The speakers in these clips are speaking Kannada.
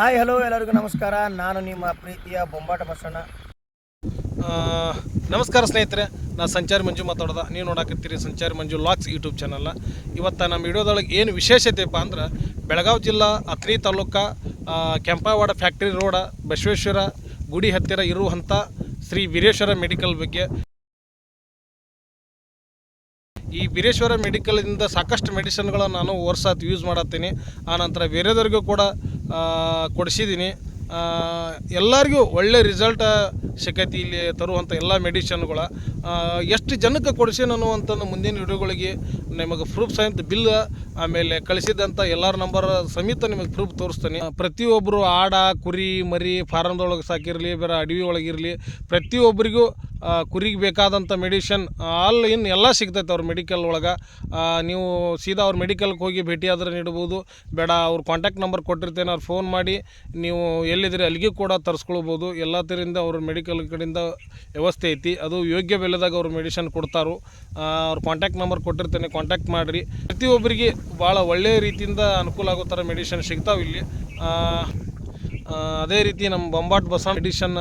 ಹಾಯ್ ಹಲೋ ಎಲ್ಲರಿಗೂ ನಮಸ್ಕಾರ. ನಾನು ನಿಮ್ಮ ಪ್ರೀತಿಯ ಬೊಂಬಾಟ ಬಸಣ್ಣ. ನಮಸ್ಕಾರ ಸ್ನೇಹಿತರೆ. ನಾನು ಸಂಚಾರಿ ಮಂಜು ಮಾತಾಡ್ದೆ. ನೀವು ನೋಡಾಕತ್ತೀರಿ ಸಂಚಾರಿ ಮಂಜು ಲಾಕ್ಸ್ ಯೂಟ್ಯೂಬ್ ಚಾನಲ್ ಇವತ್ತು ನಮ್ಮ ವಿಡಿಯೋದೊಳಗೆ ಏನು ವಿಶೇಷತೆಪ್ಪ ಅಂದ್ರೆ, ಬೆಳಗಾವಿ ಜಿಲ್ಲಾ ಅತ್ರಿ ತಾಲೂಕ ಕೆಂಪಾವಾಡ ಫ್ಯಾಕ್ಟ್ರಿ ರೋಡ, ಬಸವೇಶ್ವರ ಗುಡಿ ಹತ್ತಿರ ಇರುವಂಥ ಶ್ರೀ ವೀರೇಶ್ವರ ಮೆಡಿಕಲ್ ಬಗ್ಗೆ. ಈ ವೀರೇಶ್ವರ ಮೆಡಿಕಲಿಂದ ಸಾಕಷ್ಟು ಮೆಡಿಸಿನ್ಗಳನ್ನು ನಾನು ವರ್ಷ ಯೂಸ್ ಮಾಡತ್ತೀನಿ. ಆನಂತರ ಬೇರೆದವ್ರಿಗೂ ಕೂಡ ಕೊಡಿಸಿದ್ದೀನಿ ಎಲ್ಲರಿಗೂ ಒಳ್ಳೆ ರಿಸಲ್ಟ್ ಸಿಕ್ಕೈತಿ ಇಲ್ಲಿ ತರುವಂಥ ಎಲ್ಲ ಮೆಡಿಷನ್ಗಳ ಎಷ್ಟು ಜನಕ್ಕೆ ಕೊಡಿಸೇನು ಅನ್ನುವಂಥ ಮುಂದಿನ ವಿಡಿಯೋಗಳಿಗೆ ನಿಮಗೆ ಪ್ರೂಫ್ ಸಹಿತ ಬಿಲ್ ಆಮೇಲೆ ಕಳಿಸಿದಂಥ ಎಲ್ಲರ ನಂಬರ್ ಸಮೇತ ನಿಮಗೆ ಪ್ರೂಫ್ ತೋರಿಸ್ತೇನೆ. ಪ್ರತಿಯೊಬ್ಬರು ಆಡ, ಕುರಿ, ಮರಿ ಫಾರಮ್ದೊಳಗೆ ಸಾಕಿರಲಿ, ಬೇರೆ ಅಡವಿ ಒಳಗಿರಲಿ ಪ್ರತಿಯೊಬ್ಬರಿಗೂ ಕುರಿಗೆ ಬೇಕಾದಂಥ ಮೆಡಿಷನ್ ಆಲ್ ಇನ್ನು ಎಲ್ಲ ಸಿಗ್ತೈತೆ ಅವ್ರ ಮೆಡಿಕಲ್ ಒಳಗೆ. ನೀವು ಸೀದಾ ಅವ್ರ ಮೆಡಿಕಲ್ಗೆ ಹೋಗಿ ಭೇಟಿಯಾದ್ರೆ ನೀಡ್ಬೋದು. ಬೇಡ, ಅವ್ರ ಕಾಂಟ್ಯಾಕ್ಟ್ ನಂಬರ್ ಕೊಟ್ಟಿರ್ತೇನೆ, ಅವ್ರು ಫೋನ್ ಮಾಡಿ, ನೀವು ಎಲ್ಲಿದ್ದೀರಿ ಅಲ್ಲಿಗೆ ಕೂಡ ತರಿಸ್ಕೊಳ್ಬೋದು. ಎಲ್ಲ ಥರಿಂದ ಅವ್ರ ಮೆಡಿಕಲ್ ಕಡೆಯಿಂದ ವ್ಯವಸ್ಥೆ ಐತಿ. ಅದು ಯೋಗ್ಯ ಬೆಲೆದಾಗ ಅವ್ರು ಮೆಡಿಷನ್ ಕೊಡ್ತಾರು. ಅವ್ರ ಕಾಂಟ್ಯಾಕ್ಟ್ ನಂಬರ್ ಕೊಟ್ಟಿರ್ತೇನೆ ಕಾಂಟ್ಯಾಕ್ಟ್ ಮಾಡಿರಿ. ಪ್ರತಿಯೊಬ್ಬರಿಗೆ ಭಾಳ ಒಳ್ಳೆಯ ರೀತಿಯಿಂದ ಅನುಕೂಲ ಆಗೋ ಥರ ಮೆಡಿಷನ್ ಸಿಗ್ತಾವೆ ಇಲ್ಲಿ. ಅದೇ ರೀತಿ ನಮ್ಮ ಬೊಂಬಾಟ್ ಬಸವ ಮೆಡಿಷನ್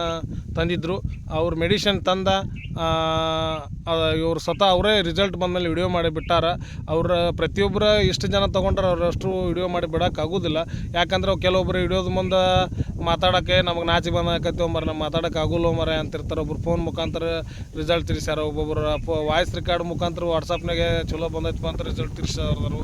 ತಂದಿದ್ದರು ಅವ್ರ ಮೆಡಿಷನ್ ತಂದ ಇವ್ರು ಸ್ವತಃ ಅವರೇ ರಿಸಲ್ಟ್ ಬಂದಮೇಲೆ ವಿಡಿಯೋ ಮಾಡಿ ಬಿಟ್ಟಾರ. ಅವ್ರ ಪ್ರತಿಯೊಬ್ಬರು ಇಷ್ಟು ಜನ ತೊಗೊಂಡ್ರೆ ಅವರಷ್ಟು ವಿಡಿಯೋ ಮಾಡಿ ಬಿಡೋಕ್ಕಾಗೋದಿಲ್ಲ ಯಾಕಂದ್ರೆ ಅವು ಕೆಲವೊಬ್ಬರು ವಿಡಿಯೋದ ಮುಂದೆ ಮಾತಾಡೋಕ್ಕೆ ನಮಗೆ ನಾಚಿ ಬಂದಾಕತ್ತಿ ಒಮ್ಮರ ನಮ್ಮ ಮಾತಾಡೋಕೆ ಆಗೋಲ್ಲ ಮರ ಅಂತಿರ್ತಾರೆ. ಒಬ್ರು ಫೋನ್ ಮುಖಾಂತರ ರಿಸಲ್ಟ್ ತಿರ್ಸ್ಯಾರ. ಒಬ್ಬೊಬ್ಬರು ವಾಯ್ಸ್ ರೆಕಾರ್ಡ್ ಮುಖಾಂತರ ವಾಟ್ಸಪ್ನಾಗೆ ಚಲೋ ಬಂದೈತಿ ಅಂತ ರಿಸಲ್ಟ್ ತಿರ್ಸೋರು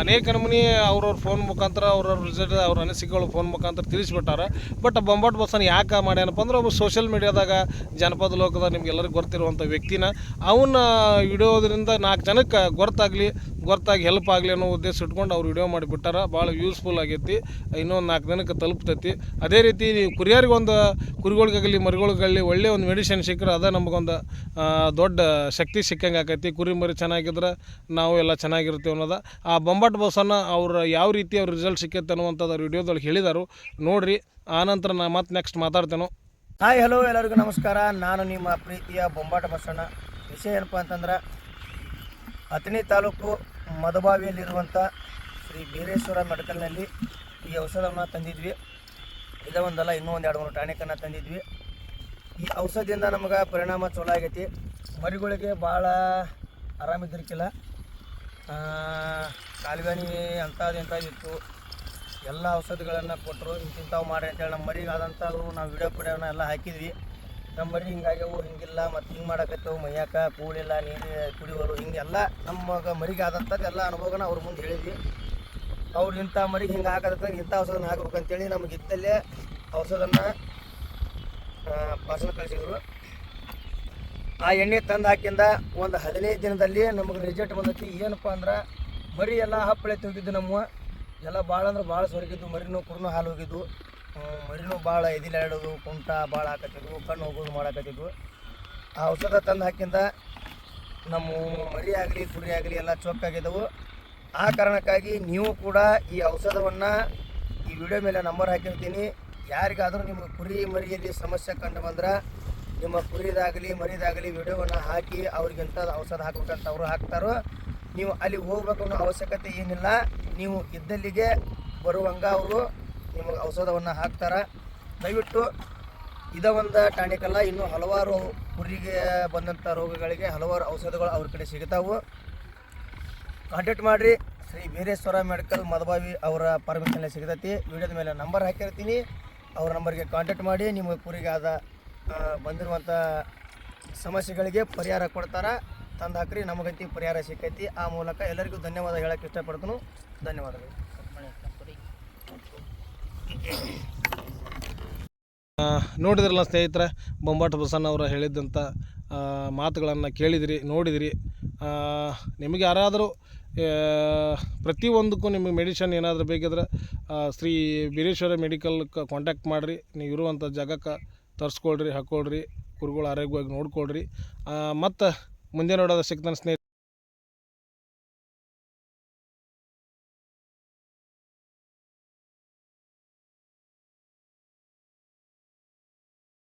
ಅನೇಕ ನಮೂನಿ ಅವ್ರವ್ರ ಫೋನ್ ಮುಖಾಂತರ ಅವ್ರವ್ರ ರಿಸಲ್ಟ್ ಅವ್ರ ಅನಿಸಿಕೆಗಳು ಫೋನ್ ಮುಖಾಂತರ ತಿಳಿಸ್ಬಿಟ್ಟಾರ. ಬಟ್ ಬೊಂಬಾಟ್ ಬಸ್ಸನ್ನು ಯಾಕೆ ಮಾಡ್ಯಾನಪ್ಪ ಅಂದ್ರೆ ಒಬ್ಬ ಸೋಷಿಯಲ್ ಮೀಡಿಯಾದಾಗ ಜನಪದ ಲೋಕದ ನಿಮ್ಗೆಲ್ಲರಿಗೂ ಗೊತ್ತಿರುವಂಥ ವ್ಯಕ್ತಿನ, ಅವನ್ನ ವಿಡಿಯೋದ್ರಿಂದ ನಾಲ್ಕು ಜನಕ್ಕೆ ಗೊತ್ತಾಗಲಿ, ಗೊತ್ತಾಗಿ ಹೆಲ್ಪ್ ಆಗಲಿ ಅನ್ನೋ ಉದ್ದೇಶ ಇಟ್ಕೊಂಡು ಅವ್ರು ವಿಡಿಯೋ ಮಾಡಿಬಿಟ್ಟಾರ. ಭಾಳ ಯೂಸ್ಫುಲ್ ಆಗೈತಿ. ಇನ್ನೊಂದು ನಾಲ್ಕು ಜನಕ್ಕೆ ತಲುಪ್ತೈತಿ. ಅದೇ ರೀತಿ ಕುರಿಯರಿಗೆ ಒಂದು, ಕುರಿಗಳಿಗಾಗಲಿ, ಮರಿಗಳಿಗಾಗಲಿ ಒಳ್ಳೆಯ ಒಂದು ಮೆಡಿಸಿನ್ ಸಿಕ್ಕರೆ ಅದೇ ನಮಗೊಂದು ದೊಡ್ಡ ಶಕ್ತಿ ಸಿಕ್ಕಂಗೆ ಆಕೈತಿ. ಕುರಿ, ಮರಿ ಚೆನ್ನಾಗಿದ್ರೆ ನಾವು ಎಲ್ಲ ಚೆನ್ನಾಗಿರ್ತೀವಿ ಅನ್ನೋದು. ಆ ಬೊಂಬಾಟ್ ಬಸ್ಸನ್ನು ಅವ್ರ ಯಾವ ರೀತಿ ಅವ್ರ ರಿಸಲ್ಟ್ ಸಿಕ್ಕೈತೆ ಅನ್ನುವಂಥದ್ದು ಅವ್ರ ವಿಡಿಯೋದೊಳಗೆ ಹೇಳಿದರು. ನೋಡಿರಿ, ಆನಂತರ ನಾನು ಮತ್ತೆ ನೆಕ್ಸ್ಟ್ ಮಾತಾಡ್ತೇನೆ. ಹಾಯ್ ಹಲೋ ಎಲ್ಲರಿಗೂ ನಮಸ್ಕಾರ. ನಾನು ನಿಮ್ಮ ಪ್ರೀತಿಯ ಬೊಂಬಾಟ ಬಸಣ್ಣ. ವಿಷಯ ಏನಪ್ಪ ಅಂತಂದ್ರೆ, ಅಥಣಿ ತಾಲೂಕು ಮದಬಾವಿಯಲ್ಲಿರುವಂಥ ಶ್ರೀ ಬೀರೇಶ್ವರ ಮೆಡಿಕಲ್ನಲ್ಲಿ ಈ ಔಷಧವನ್ನು ತಂದಿದ್ವಿ. ಇದೇ ಒಂದಲ್ಲ, ಇನ್ನೂ ಒಂದು ಎರಡು ಮೂರು ಟಾನಿಕನ್ನು ತಂದಿದ್ವಿ. ಈ ಔಷಧಿಯಿಂದ ನಮಗೆ ಪರಿಣಾಮ ಚಲೋ ಆಗೈತಿ. ಮರಿಗಳಿಗೆ ಭಾಳ ಆರಾಮಿದ್ದಿರ್ಕಿಲ್ಲ ಕಾಲುಗಾನಿ ಅಂಥದ್ದು ಇಂಥದ್ದು ಇತ್ತು. ಎಲ್ಲ ಔಷಧಿಗಳನ್ನು ಕೊಟ್ಟರು ಇಂಥವು ಮಾಡಿ ಅಂತೇಳಿ ನಮ್ಮ ಮರಿಗೆ ಆದಂಥವು ನಾವು ವಿಡಿಯೋ ಪಿಡಿಯೋನ ಎಲ್ಲ ಹಾಕಿದ್ವಿ. ನಮ್ಮ ಮರಿ ಹಿಂಗಾಗ್ಯವು ಹಿಂಗಿಲ್ಲ, ಮತ್ತು ಹಿಂಗೆ ಮಾಡಕತ್ತೇವು, ಮೈಯಾಕ ಕೂಳಿಲ್ಲ ನೀರು ಕುಡಿಯೋರು ಹಿಂಗೆಲ್ಲ ನಮಗೆ ಮರಿಗೆ ಆದಂಥದ್ದು ಎಲ್ಲ ಅನುಭವನ ಅವ್ರ ಮುಂದೆ ಹೇಳಿದ್ವಿ. ಅವ್ರು ಇಂಥ ಮರಿಗೆ ಹಿಂಗೆ ಹಾಕದ ಇಂಥ ಔಷಧನ ಹಾಕ್ಬೇಕಂತೇಳಿ ನಮಗೆ ಇತ್ತಲ್ಲೇ ಔಷಧನ ಪಾರ್ಸಲ್ ಕಳಿಸಿದ್ರು. ಆ ಎಣ್ಣೆ ತಂದು ಹಾಕಿಂದ ಒಂದು ಹದಿನೈದು ದಿನದಲ್ಲಿ ನಮಗೆ ರಿಸಲ್ಟ್ ಬಂದೈತಿ. ಏನಪ್ಪ ಅಂದ್ರೆ ಮರಿ ಎಲ್ಲ ಹಪ್ಪಳೆ ತಿಂತಿದ್ದು ನಮ್ಮ ಎಲ್ಲ ಭಾಳ ಅಂದ್ರೆ ಭಾಳ ಸೊರಗಿದ್ದು, ಮರಿನೂ ಕುರ್ನೂ ಹಾಲು ಹೋಗಿದ್ದು. ಮರಿನೂ ಭಾಳ ಎದಿಲಾಡೋದು ಕುಂಟ ಭಾಳ ಹಾಕತ್ತಿದ್ವು, ಕಣ್ಣು ಹೋಗೋದು ಮಾಡಾಕತ್ತಿದ್ವು. ಆ ಔಷಧ ತಂದು ಹಾಕಿಂದ ನಮ್ಮ ಮರಿ ಆಗಲಿ, ಕುರಿ ಆಗಲಿ ಎಲ್ಲ ಚೊಕ್ಕಾಗಿದ್ದವು ಆ ಕಾರಣಕ್ಕಾಗಿ ನೀವು ಕೂಡ ಈ ಔಷಧವನ್ನು ಈ ವಿಡಿಯೋ ಮೇಲೆ ನಂಬರ್ ಹಾಕಿರ್ತೀನಿ. ಯಾರಿಗಾದರೂ ನಿಮ್ಮ ಕುರಿ ಮರಿಯಲ್ಲಿ ಸಮಸ್ಯೆ ಕಂಡು ಬಂದ್ರೆ ನಿಮ್ಮ ಕುರಿದಾಗಲಿ, ಮರಿದಾಗಲಿ ವಿಡಿಯೋವನ್ನು ಹಾಕಿ ಅವ್ರಿಗೆ ಇಂಥದ್ದು ಔಷಧ ಹಾಕ್ಬೇಕಂತ ಅವರು ಹಾಕ್ತಾರೋ ನೀವು ಅಲ್ಲಿ ಹೋಗ್ಬೇಕು ಅನ್ನೋ ಅವಶ್ಯಕತೆ ಏನಿಲ್ಲ. ನೀವು ಇದ್ದಲ್ಲಿಗೆ ಬರುವಂಗ ಅವರು ನಿಮಗೆ ಔಷಧವನ್ನು ಹಾಕ್ತಾರೆ. ದಯವಿಟ್ಟು ಇದ ಒಂದು ಟಾನಿಕಲ್ಲ ಅಲ್ಲ ಇನ್ನೂ ಹಲವಾರು ಕುರಿಗೆ ಬಂದಂಥ ರೋಗಗಳಿಗೆ ಹಲವಾರು ಔಷಧಗಳು ಅವ್ರ ಕಡೆ ಸಿಗ್ತಾವೆ. ಕಾಂಟ್ಯಾಕ್ಟ್ ಮಾಡಿರಿ. ಶ್ರೀ ವೀರೇಶ್ವರ ಮೆಡಿಕಲ್ ಮದಬಾವಿ ಅವರ ಪರ್ಮಿಷನ್ ಸಿಗ್ತೈತಿ. ವಿಡಿಯೋದ ಮೇಲೆ ನಂಬರ್ ಹಾಕಿರ್ತೀನಿ. ಅವ್ರ ನಂಬರ್ಗೆ ಕಾಂಟ್ಯಾಕ್ಟ್ ಮಾಡಿ, ನಿಮಗೆ ಕುರಿಗೆ ಆದ ಬಂದಿರುವಂಥ ಸಮಸ್ಯೆಗಳಿಗೆ ಪರಿಹಾರ ಕೊಡ್ತಾರೆ. ತಂದು ಹಾಕ್ರಿ, ನಮಗಂತಿ ಪರಿಹಾರ ಸಿಕ್ಕೈತಿ. ಆ ಮೂಲಕ ಎಲ್ಲರಿಗೂ ಧನ್ಯವಾದ ಹೇಳಕ್ಕೆ ಇಷ್ಟಪಡ್ತೀನಿ. ಧನ್ಯವಾದಗಳು. ನೋಡಿದ್ರಲ್ಲ ಸ್ನೇಹಿತರೆ, ಬೊಂಬಾಟ ಬಸನ್ ಅವರು ಹೇಳಿದ್ದಂಥ ಮಾತುಗಳನ್ನು ಕೇಳಿದಿರಿ, ನೋಡಿದಿರಿ. ನಿಮಗೆ ಯಾರಾದರೂ ಪ್ರತಿಯೊಂದಕ್ಕೂ ನಿಮಗೆ ಮೆಡಿಷನ್ ಏನಾದರೂ ಬೇಕಿದ್ರೆ ಶ್ರೀ ಬೀರೇಶ್ವರ ಮೆಡಿಕಲ್ ಕಾಂಟ್ಯಾಕ್ಟ್ ಮಾಡಿರಿ. ನೀವು ಇರುವಂಥ ಜಾಗಕ್ಕೆ ತರಿಸ್ಕೊಳ್ರಿ ಹಾಕ್ಕೊಳ್ರಿ ಕುರುಗಳು ಆರೋಗ್ಯವಾಗಿ ನೋಡ್ಕೊಳ್ರಿ. ಮತ್ತು ಮುಂದೆ ನೋಡೋದು ಸಿಗ್ತಾನೆ ಸ್ನೇಹಿತರೆ